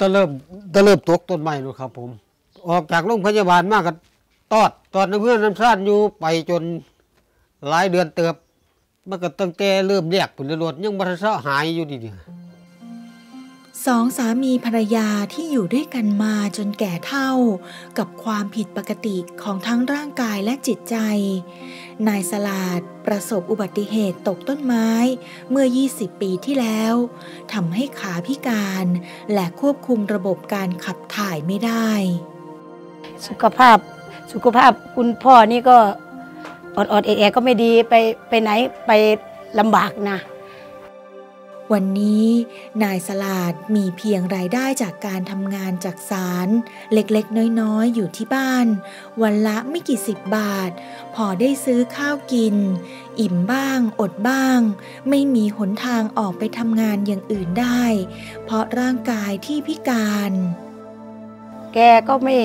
ตะเริ่มตะเริ่มตกต้นไม้นู่นครับ ผม ออกจากโรงพยาบาลมากกันตอดตอดน้ำเพื่อนน้ำซ่านอยู่ไปจนหลายเดือนเติบมันก็ตั้งแต่เริ่มแยกผลรถยังบัทเสาหายอยู่ดีเดียว สองสามีภรรยาที่อยู่ด้วยกันมาจนแก่เท่า กับความผิดปกติของทั้งร่างกายและจิตใจ นายสลาดประสบอุบัติเหตุตกต้นไม้เมื่อ 20 ปีที่แล้วทำให้ขาพิการและควบคุมระบบการขับถ่ายไม่ได้ สุขภาพสุขภาพคุณพ่อนี่ก็อดอดๆแอๆก็ไม่ดีไปไปไหนไปลำบากนะ วันนี้นายสลาดมีเพียงรายได้จากการทำงานจากสารเล็กๆ น้อยๆ อยู่ที่บ้าน วันละไม่กี่สิบบาท พอได้ซื้อข้าวกิน อิ่มบ้าง อดบ้าง ไม่มีหนทางออกไปทำงานอย่างอื่นได้ เพราะร่างกายที่พิการ แกก็ไม่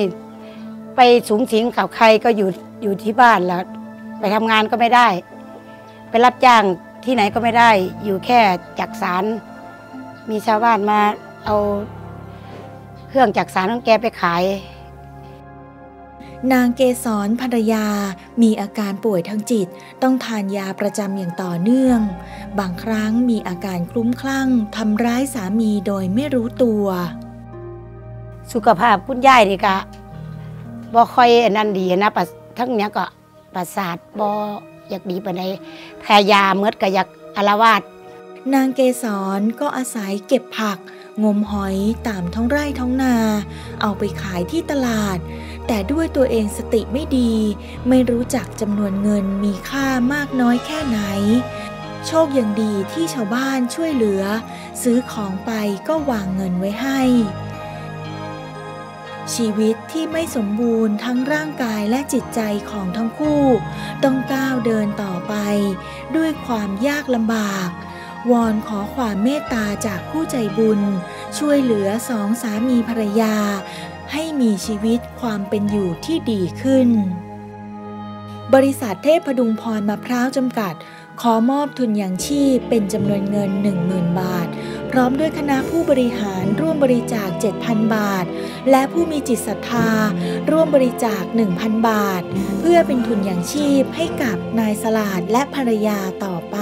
ไปสูงสิงกับใครก็อยู่อยู่ที่บ้านแล้วไปทำงานก็ไม่ได้ ไปรับจ้าง ที่ไหนก็ไม่ได้อยู่แค่จักสาร มีชาวบ้านมาเอาเครื่องจักสารของแกไปขาย นางเกษรภรรยา มีอาการป่วยทางจิต ต้องทานยาประจำอย่างต่อเนื่อง บางครั้งมีอาการคลุ้มคลั่งทำร้ายสามีโดยไม่รู้ตัว สุขภาพคุณยายนี่ก็บ่ค่อยอันนั้นดีนะประทั้งเนี้ยก็ประสาทบ่ อยากดีไปานใดแพ้ยาเมื่อก็อยากอาละวาดนางเกษรก็อาศัยเก็บผัก งมหอยตามท้องไร่ท้องนา เอาไปขายที่ตลาด แต่ด้วยตัวเองสติไม่ดี ไม่รู้จักจำนวนเงินมีค่ามากน้อยแค่ไหน โชคยังดีที่ชาวบ้านช่วยเหลือ ซื้อของไปก็วางเงินไว้ให้ ชีวิตที่ไม่สมบูรณ์ทั้งร่างกายและจิตใจของทั้งคู่ ต้องก้าวเดินต่อไป ด้วยความยากลำบาก วอนขอความเมตตาจากผู้ใจบุญ ช่วยเหลือสองสามีภรรยา ให้มีชีวิตความเป็นอยู่ที่ดีขึ้น บริษัทเทพพดุงพรมะพร้าวจำกัด ขอมอบทุนยังชีพเป็นจำนวนเงิน 10,000 บาท พร้อมด้วยคณะผู้บริหารร่วมบริจาค 7,000 บาท และผู้มีจิตศรัทธา ร่วมบริจาค 1,000 บาท เพื่อเป็นทุนอย่างชีพให้กับนายสลาดและภรรยาต่อไป